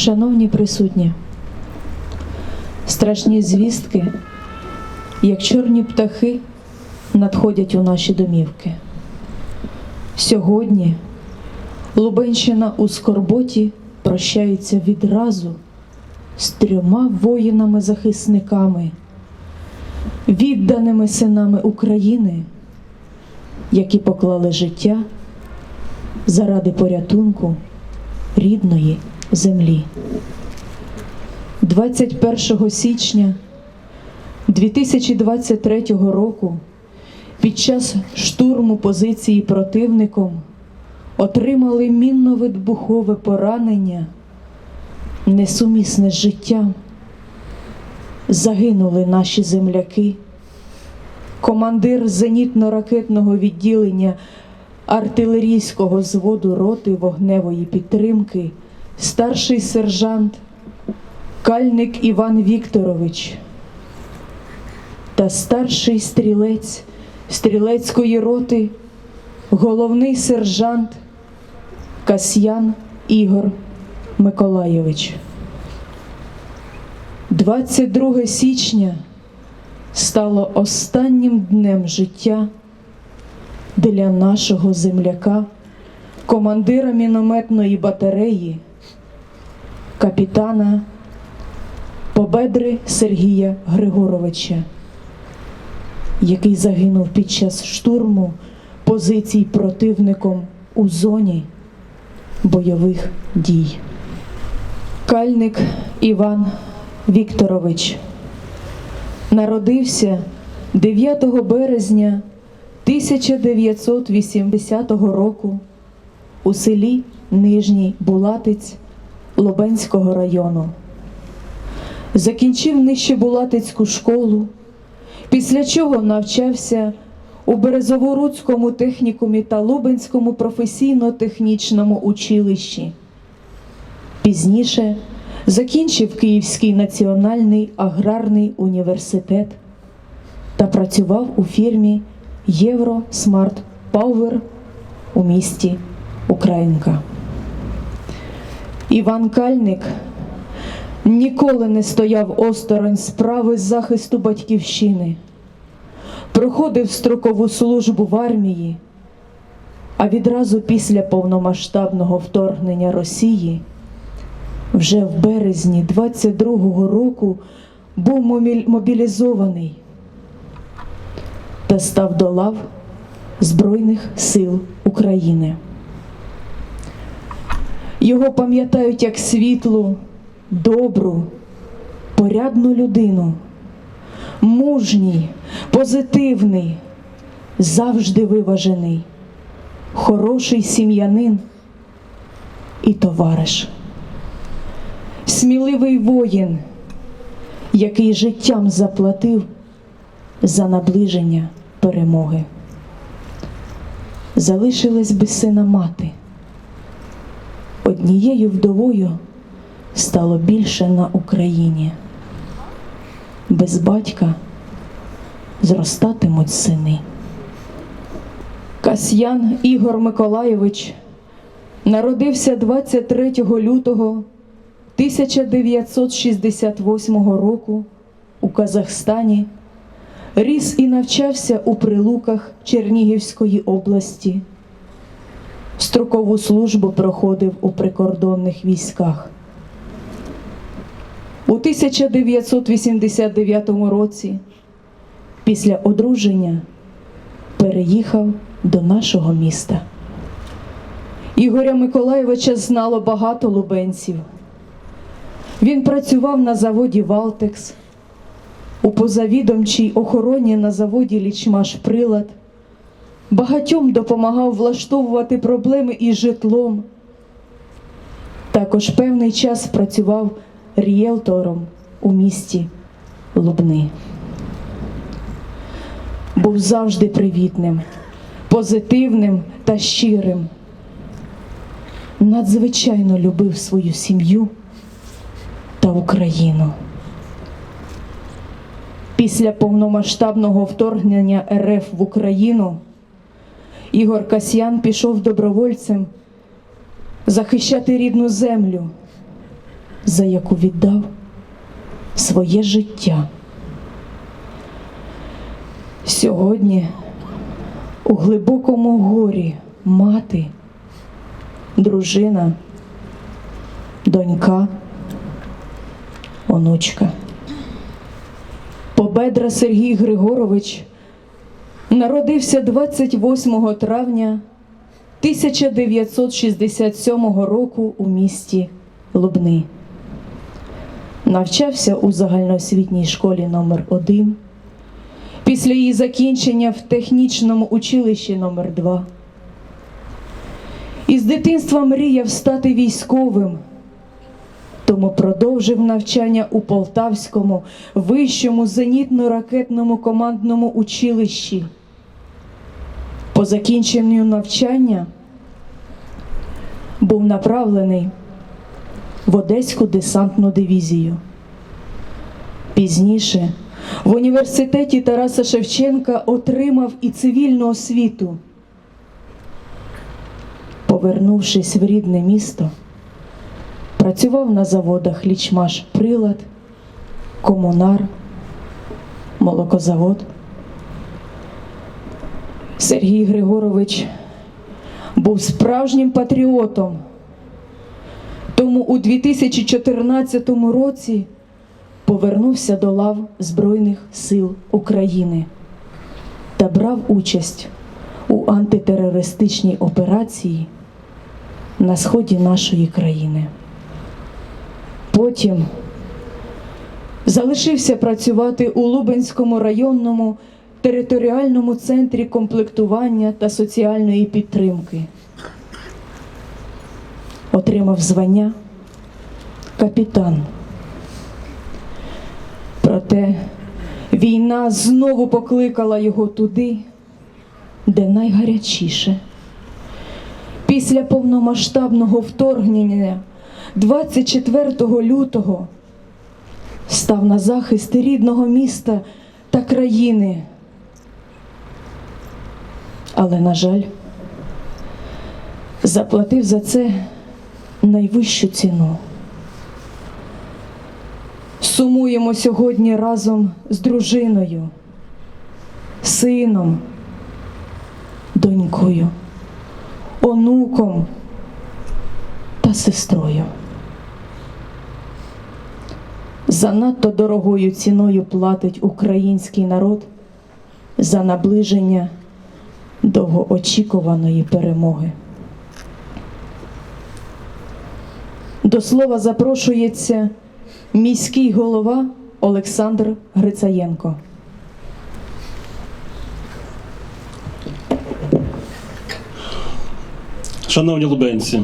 Шановні присутні, страшні звістки, як чорні птахи, надходять у наші домівки. Сьогодні Лубенщина у скорботі прощається відразу з трьома воїнами-захисниками, відданими синами України, які поклали життя заради порятунку рідної землі. 21 січня 2023 року під час штурму позиції противником отримали мінно-вибухове поранення, несумісне з життям. Загинули наші земляки, командир зенітно-ракетного відділення артилерійського зводу роти вогневої підтримки, старший сержант Кальник Іван Вікторович та старший стрілець стрілецької роти, головний сержант Касьян Ігор Миколайович. 22 січня стало останнім днем життя для нашого земляка, командира мінометної батареї, капітана Победри Сергія Григоровича, який загинув під час штурму позицій противником у зоні бойових дій. Кальник Іван Вікторович народився 9 березня 1980 року у селі Нижній Булатиць Лобенського району. Закінчив Нижчебулатицьку школу, після чого навчався у Березоворуцькому технікумі та Лубенському професійно-технічному училищі. Пізніше закінчив Київський національний аграрний університет та працював у фірмі Євро Смарт Пауер у місті Українка. Іван Кальник ніколи не стояв осторонь справи захисту батьківщини, проходив строкову службу в армії, а відразу після повномасштабного вторгнення Росії, вже в березні 22-го року був мобілізований та став до лав Збройних сил України. Його пам'ятають як світлу, добру, порядну людину, мужній, позитивний, завжди виважений, хороший сім'янин і товариш, сміливий воїн, який життям заплатив за наближення перемоги. Залишилась без сина мати. Однією вдовою стало більше на Україні. Без батька зростатимуть сини. Касьян Ігор Миколайович народився 23 лютого 1968 року у Казахстані. Ріс і навчався у Прилуках Чернігівської області. Строкову службу проходив у прикордонних військах. У 1989 році, після одруження, переїхав до нашого міста. Ігоря Миколаєвича знало багато лубенців. Він працював на заводі Валтекс, у позавідомчій охороні на заводі Лічмаш Прилад, багатьом допомагав влаштовувати проблеми із житлом. Також певний час працював ріелтором у місті Лубни. Був завжди привітним, позитивним та щирим. Надзвичайно любив свою сім'ю та Україну. Після повномасштабного вторгнення РФ в Україну Ігор Касьян пішов добровольцем захищати рідну землю, за яку віддав своє життя. Сьогодні у глибокому горі мати, дружина, донька, онучка. Победра Сергій Григорович народився 28 травня 1967 року у місті Лубни. Навчався у загальноосвітній школі номер 1 Після її закінчення в технічному училищі номер 2 Із дитинства мріяв стати військовим, тому продовжив навчання у Полтавському вищому зенітно-ракетному командному училищі. По закінченню навчання був направлений в Одеську десантну дивізію. Пізніше в університеті Тараса Шевченка отримав і цивільну освіту. Повернувшись в рідне місто, працював на заводах Лічмаш Прилад, Комунар, Молокозавод. Сергій Григорович був справжнім патріотом. Тому у 2014 році повернувся до лав Збройних сил України та брав участь у антитерористичній операції на сході нашої країни. Потім залишився працювати у Лубенському районному територіальному центрі комплектування та соціальної підтримки. Отримав звання капітан. Проте війна знову покликала його туди, де найгарячіше. Після повномасштабного вторгнення 24 лютого став на захист рідного міста та країни. Але, на жаль, заплатив за це найвищу ціну. Сумуємо сьогодні разом з дружиною, сином, донькою, онуком та сестрою. Занадто дорогою ціною платить український народ за наближення довгоочікуваної перемоги. До слова запрошується міський голова Олександр Грицаєнко. Шановні лубенці,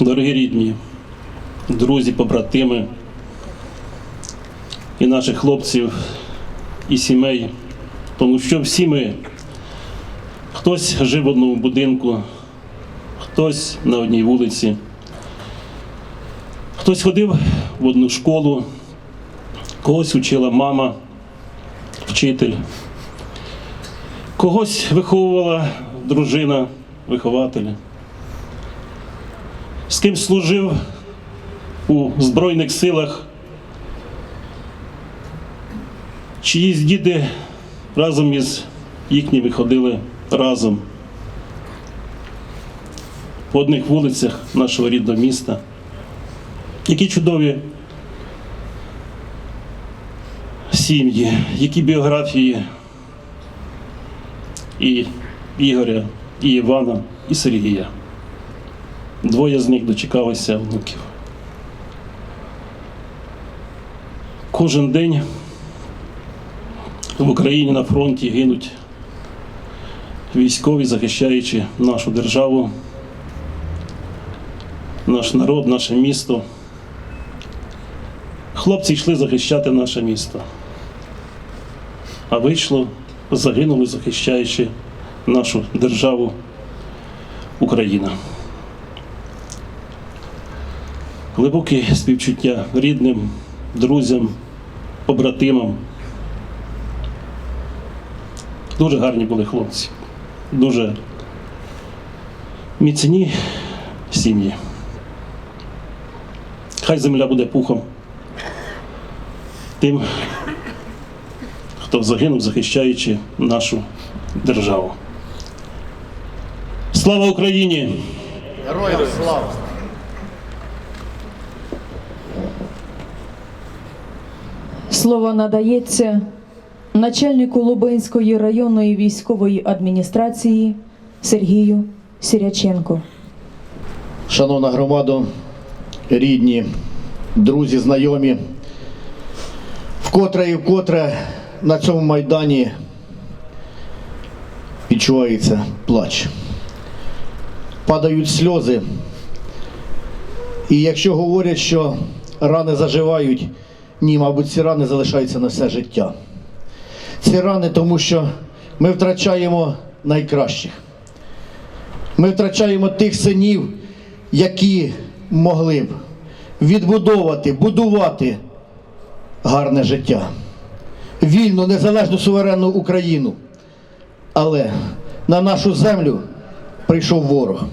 дорогі рідні, друзі, побратими і наших хлопців і сімей, тому що всі ми, хтось жив в одному будинку, хтось на одній вулиці, хтось ходив в одну школу, когось учила мама, вчитель, когось виховувала дружина вихователя. З ким служив у Збройних силах, чиїсь діти разом із їхніми ходили разом по одних вулицях нашого рідного міста. Які чудові сім'ї, які біографії і Ігоря, і Івана, і Сергія. Двоє з них дочекалися внуків. Кожен день в Україні на фронті гинуть військові, захищаючи нашу державу, наш народ, наше місто. Хлопці йшли захищати наше місто, а вийшло, загинули, захищаючи нашу державу Україна. Глибоке співчуття рідним, друзям, побратимам. Дуже гарні були хлопці, дуже міцні сім'ї. Хай земля буде пухом. Тим, хто загинув, захищаючи нашу державу. Слава Україні! Героям слава! Слово надається начальнику Лубенської районної військової адміністрації Сергію Сіряченко. Шановна громада, рідні, друзі, знайомі, вкотре і вкотре на цьому майдані відчувається плач. Падають сльози. І якщо говорять, що рани заживають, ні, мабуть, ці рани залишаються на все життя. Ці рани, тому що ми втрачаємо найкращих. Ми втрачаємо тих синів, які могли б відбудовувати, будувати гарне життя, вільну, незалежну суверенну Україну. Але на нашу землю прийшов ворог.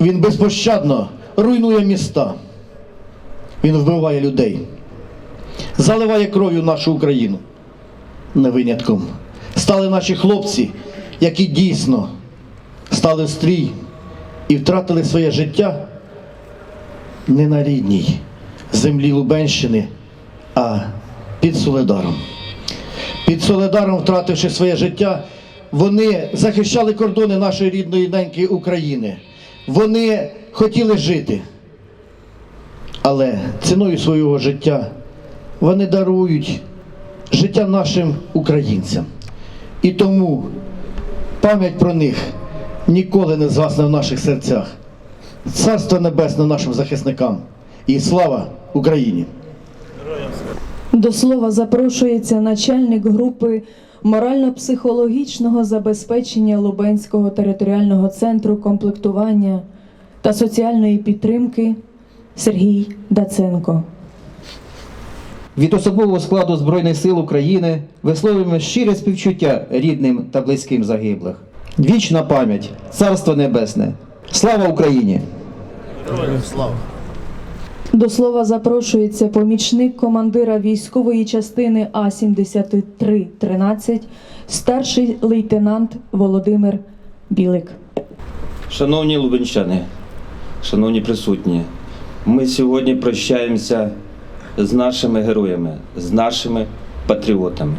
Він безпощадно руйнує міста. Він вбиває людей, заливає кров'ю нашу Україну. Не винятком стали наші хлопці, які дійсно стали стрій і втратили своє життя не на рідній землі Лубенщини, а під Соледаром. Під Соледаром, втративши своє життя, вони захищали кордони нашої рідної неньки України. Вони хотіли жити. Але ціною свого життя вони дарують життя нашим українцям. І тому пам'ять про них ніколи не згасне в наших серцях. Царство небесне нашим захисникам і слава Україні! До слова запрошується начальник групи морально-психологічного забезпечення Лубенського територіального центру комплектування та соціальної підтримки Сергій Даценко. Від особового складу Збройних сил України висловлюємо щире співчуття рідним та близьким загиблих. Вічна пам'ять, царство небесне. Слава Україні! Слава! До слова запрошується помічник командира військової частини А-7313, старший лейтенант Володимир Білик. Шановні лубенчани, шановні присутні, ми сьогодні прощаємося з нашими героями, з нашими патріотами.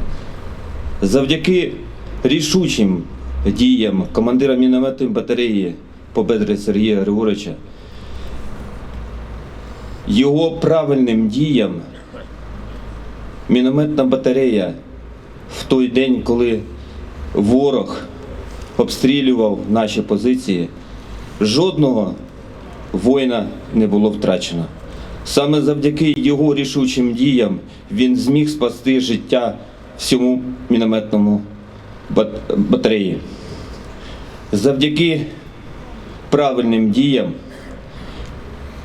Завдяки рішучим діям командира мінометної батареї Победри Сергія Григоровича, його правильним діям мінометна батарея в той день, коли ворог обстрілював наші позиції, жодного воїна не було втрачено. Саме завдяки його рішучим діям він зміг спасти життя всьому мінометному батареї. Завдяки правильним діям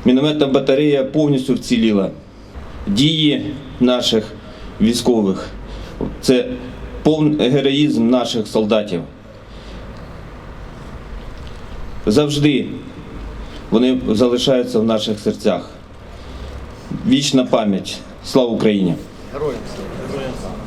мінометна батарея повністю вціліла. Дії наших військових це повний героїзм наших солдатів. Завжди вони залишаються в наших серцях. Вічна пам'ять. Слава Україні! Героям слава!